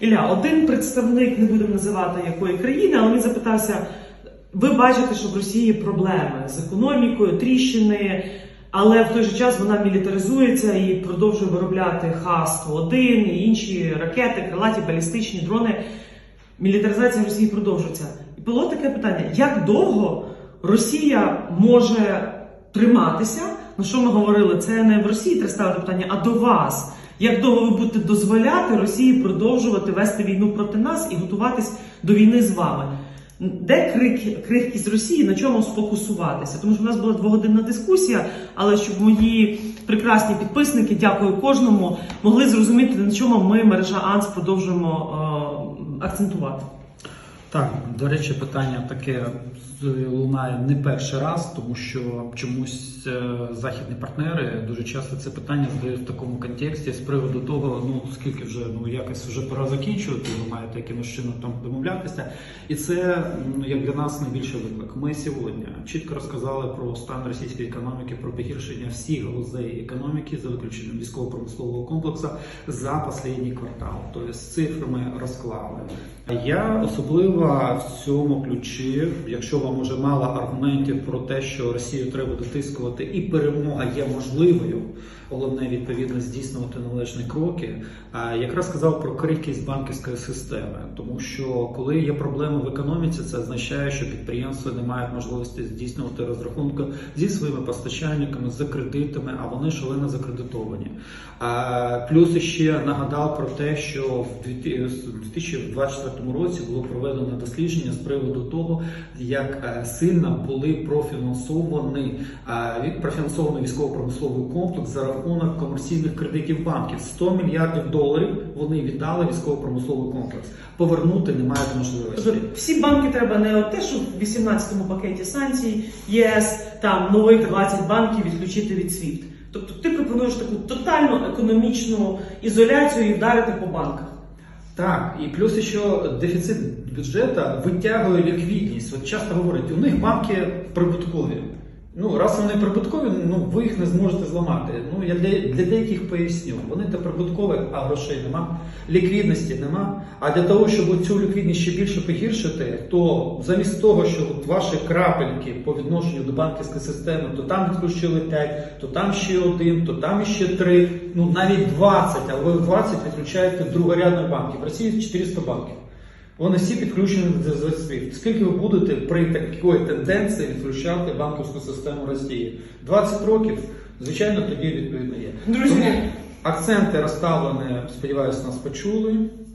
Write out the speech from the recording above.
Ілля, один представник, не будемо називати якої країни, але він запитався: ви бачите, що в Росії проблеми з економікою, тріщини, але в той же час вона мілітаризується і продовжує виробляти Х-101 і інші ракети, крилаті, балістичні дрони. Мілітаризація Росії продовжується. І було таке питання: як довго Росія може триматися? На що ми говорили? Це не в Росії треба ставити питання, а до вас. Як довго ви будете дозволяти Росії продовжувати вести війну проти нас і готуватись до війни з вами? Де крик, крихкість Росії, на чому сфокусуватися? Тому що в нас була двогодинна дискусія, але щоб мої прекрасні підписники, дякую кожному, могли зрозуміти, на чому ми, мережа АНС, продовжуємо е, акцентувати. Так, до речі, питання таке лунає не перший раз, тому що чомусь е, західні партнери дуже часто це питання задають в такому контексті з приводу того, ну скільки вже ну якось вже пора закінчувати, ви маєте якимось чином там домовлятися. І це м, як для нас найбільший виклик. Ми сьогодні чітко розказали про стан російської економіки, про погіршення всіх галузей економіки за виключенням військово-промислового комплексу за останній квартал. Тобто з цифрами розклали. Я особливо в цьому ключі, якщо вам уже мало аргументів про те, що Росію треба дотискувати, і перемога є можливою, головне відповідно здійснювати належні кроки. а якраз сказав про крихкість банківської системи, тому що коли є проблеми в економіці, це означає, що підприємства не мають можливості здійснювати розрахунки зі своїми постачальниками, з кредитами, а вони шалено закредитовані. А, плюс ще нагадав про те, що в 2024 році було проведено дослідження з приводу того, як е, сильно були профінансовані е, профінансований військово-промисловий комплекс за рахунок комерційних кредитів банків. 100 мільярдів доларів вони віддали військово-промисловий комплекс. Повернути немає можливості. Тобто всі банки треба не от те, що в 18-му пакеті санкцій ЄС там нових 20 банків відключити від SWIFT. Тобто ти пропонуєш таку тотальну економічну ізоляцію і вдарити по банках. Так, і плюс ще дефіцит бюджету витягує ліквідність. От часто говорять, у них банки прибуткові. Ну, раз вони прибуткові, ну ви їх не зможете зламати. Ну я для, для деяких поясню. Вони то прибуткові, а грошей нема, ліквідності нема. А для того, щоб цю ліквідність ще більше погіршити, то замість того, що ваші крапельки по відношенню до банківської системи, то там відключили 5, то там ще один, то там ще 3, ну навіть 20, а ви 20 відключаєте другорядних банків. В Росії 400 банків. Вони всі підключені до SWIFT. Скільки ви будете при такій тенденції відключати банківську систему Росії? 20 років, звичайно, тоді відповідно є. Друзі, Тому акценти розставлені, сподіваюся, нас почули.